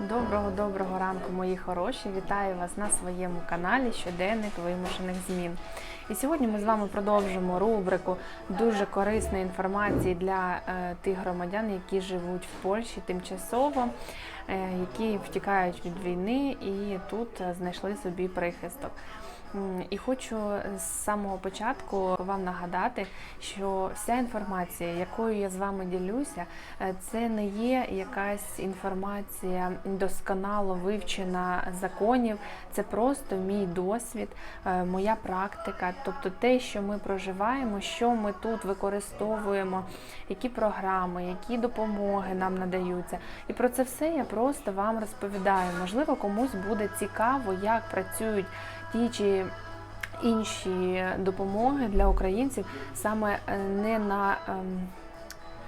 Доброго доброго ранку, мої хороші! Вітаю вас на своєму каналі Щоденник вимушених змін. І сьогодні ми з вами продовжимо рубрику дуже корисної інформації для е, тих громадян, які живуть в Польщі тимчасово, е, які втікають від війни і тут е, знайшли собі прихисток. І хочу з самого початку вам нагадати, що вся інформація, якою я з вами ділюся, е, це не є якась інформація досконало вивчена законів. Це просто мій досвід, е, моя практика, тобто те, що ми проживаємо, що ми тут використовуємо, які програми, які допомоги нам надаються. І про це все я просто вам розповідаю. Можливо, комусь буде цікаво, як працюють ті чи інші допомоги для українців саме е, не на, ем,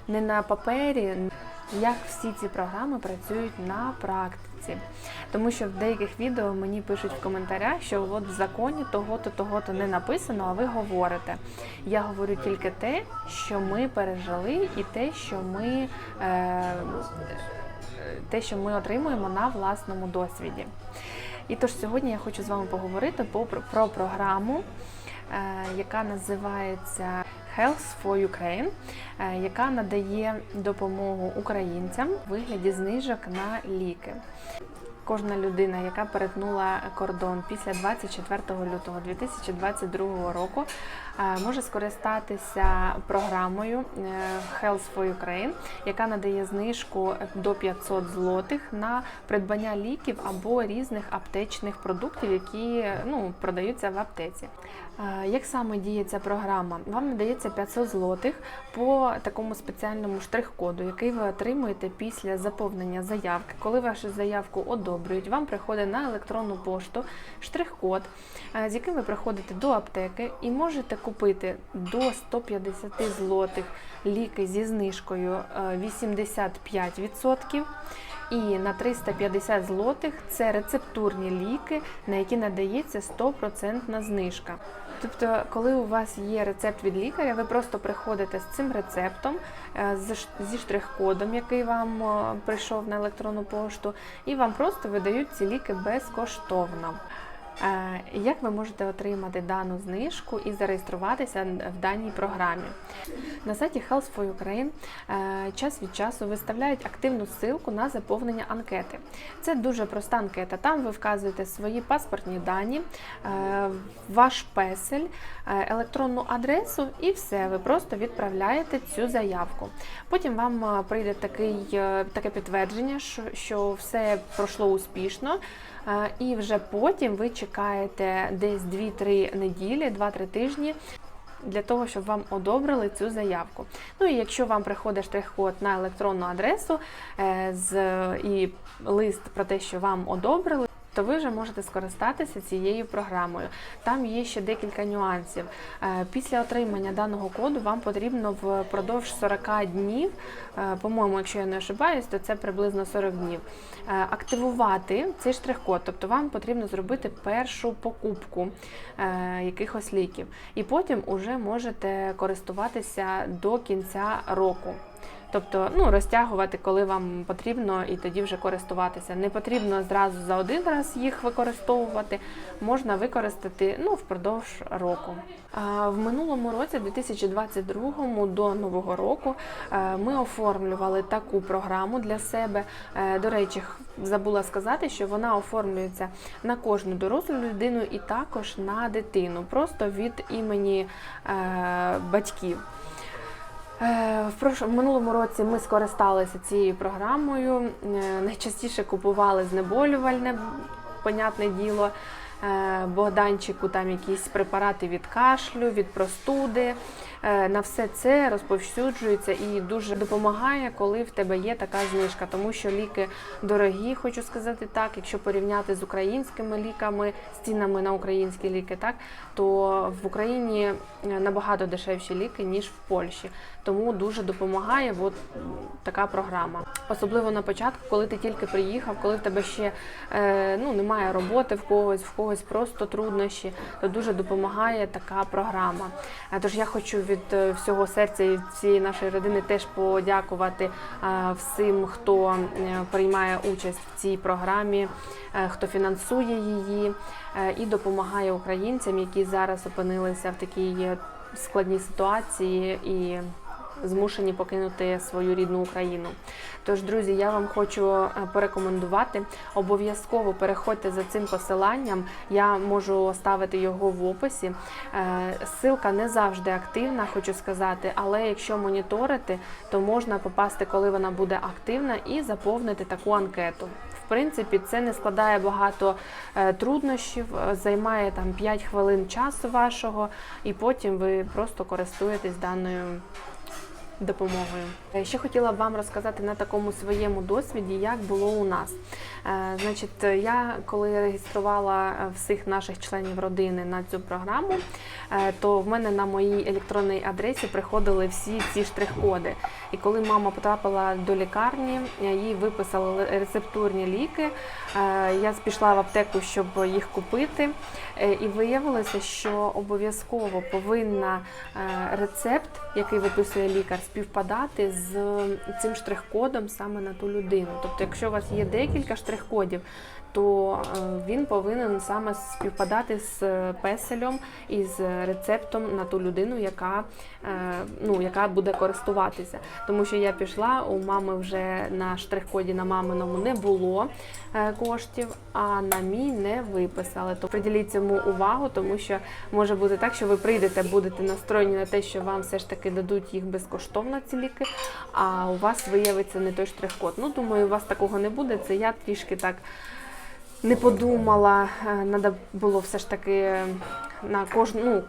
не на папері, як всі ці програми працюють на практиці. Тому що в деяких відео мені пишуть в коментарях, що от в законі того-то, того-то не написано, а ви говорите. Я говорю тільки те, що ми пережили, і те, що ми, е, те, що ми отримуємо на власному досвіді. І тож сьогодні я хочу з вами поговорити по- про, про програму, е, яка називається Health for Ukraine, е, яка надає допомогу українцям у вигляді знижок на ліки. Кожна людина, яка перетнула кордон після 24 лютого 2022 року, може скористатися програмою е, Health for Ukraine, яка надає знижку до 500 злотих на придбання ліків або різних аптечних продуктів, які ну, продаються в аптеці. Е, Як саме діє ця програма? Вам надається 500 злотих по такому спеціальному штрих-коду, який ви отримуєте після заповнення заявки. Коли вашу заявку одобрюють, вам приходить на електронну пошту штрих-код, е, з яким ви приходите до аптеки і можете купити до 150 злотих ліки зі знижкою е, 85%. І на 350 злотих це рецептурні ліки, на які надається 100% знижка. Тобто, коли у вас є рецепт від лікаря, ви просто приходите з цим рецептом, е, зі штрих-кодом, який вам е, прийшов на електронну пошту, і вам просто видають ці ліки безкоштовно. Як ви можете отримати дану знижку і зареєструватися в даній програмі? На сайті Health for Ukraine е, час від часу виставляють активну ссылку на заповнення анкети. Це дуже проста анкета. Там ви вказуєте свої паспортні дані, е, ваш песель, е, електронну адресу і все. Ви просто відправляєте цю заявку. Потім вам прийде такий, таке підтвердження, що все пройшло успішно. Е, І вже потім ви чекаєте десь 2-3 неділі, 2-3 тижні. Для того, щоб вам одобрили цю заявку. Ну і якщо вам приходить штрих-код на електронну адресу е, з, і лист про те, що вам одобрили, то ви вже можете скористатися цією програмою. Там є ще декілька нюансів. Е, Після отримання даного коду вам потрібно впродовж 40 днів, е, по-моєму, якщо я не ошибаюсь, то це приблизно 40 днів, е, активувати цей штрих-код. Тобто вам потрібно зробити першу покупку якихось ліків. І потім уже можете користуватися до кінця року. Тобто ну, розтягувати, коли вам потрібно, і тоді вже користуватися. Не потрібно зразу за один раз їх використовувати, можна використати ну, впродовж року. В минулому році, 2022 до Нового року, е, ми оформлювали таку програму для себе. Е, До речі, забула сказати, що вона оформлюється на кожну дорослу людину і також на дитину, просто від імені е, батьків. Е, В минулому році ми скористалися цією програмою. Е, Найчастіше купували знеболювальне, понятне діло. Е, Богданчику там якісь препарати від кашлю, від простуди. Е, На все це розповсюджується і дуже допомагає, коли в тебе є така знижка, тому що ліки дорогі, хочу сказати так. Якщо порівняти з українськими ліками, з цінами на українські ліки, так то в Україні е, набагато дешевші ліки ніж в Польщі. Тому дуже допомагає от така програма. Особливо на початку, коли ти тільки приїхав, коли в тебе ще ну, немає роботи в когось, в когось просто труднощі, то дуже допомагає така програма. Тож я хочу від е, всього серця і всієї нашої родини теж подякувати е, всім, хто е, приймає участь в цій програмі, хто фінансує її і допомагає українцям, які зараз опинилися в такій складній ситуації і змушені покинути свою рідну Україну. Тож, друзі, я вам хочу е, порекомендувати. Обов'язково переходьте за цим посиланням. Я можу оставити його в описі. Е, Ссылка не завжди активна, хочу сказати, але якщо моніторити, то можна попасти, коли вона буде активна, і заповнити таку анкету. В принципі, це не складає багато е, труднощів, займає там 5 хвилин часу вашого, і потім ви просто користуєтесь даною допомогою. Ще хотіла б вам розказати на такому своєму досвіді, як було у нас. Е, Значить, я коли реєструвала е, всіх наших членів родини на цю програму, е, то в мене на моїй електронній адресі приходили всі ці штрих-коди. І коли мама потрапила до лікарні, їй виписали рецептурні ліки. Я пішла в аптеку, щоб їх купити. І виявилося, що обов'язково повинна рецепт, який виписує лікар, співпадати з цим штрих-кодом саме на ту людину. Тобто, якщо у вас є декілька штрих-кодів, то е, він повинен саме співпадати з песелем і з рецептом на ту людину, яка, е, ну, яка буде користуватися. Тому що я пішла, у мами вже на штрих-коді на маминому не було е, коштів, а на мій не виписали. То приділіть цьому увагу, тому що може бути так, що ви прийдете, будете настроєні на те, що вам все ж таки дадуть їх безкоштовно ці ліки, а у вас виявиться не той штрих-код. Ну, думаю, у вас такого не буде. Це я трішки так не подумала. Треба було все ж таки на кожну. Ну,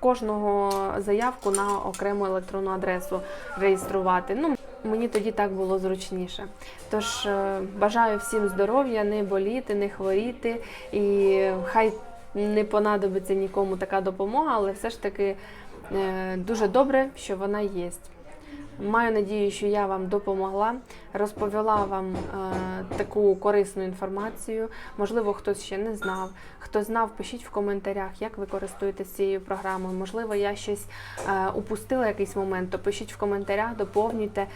Кожного заявку на окрему електронну адресу реєструвати. Ну, мені тоді так було зручніше. Тож е, бажаю всім здоров'я, не боліти, не хворіти, і хай не понадобиться нікому така допомога, але все ж таки е, дуже добре, що вона є. Маю надію, що я вам допомогла, розповіла вам е, таку корисну інформацію. Можливо, хтось ще не знав. Хто знав, пишіть в коментарях, як ви користуєтесь цією програмою. Можливо, я щось е, упустила якийсь момент, то пишіть в коментарях, доповнюйте.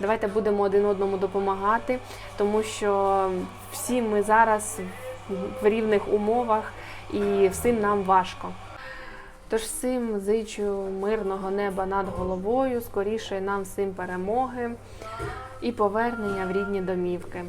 Давайте будемо один одному допомагати, тому що всі ми зараз в рівних умовах і всім нам важко. Тож всім зичу мирного неба над головою, скоріше нам всім перемоги і повернення в рідні домівки.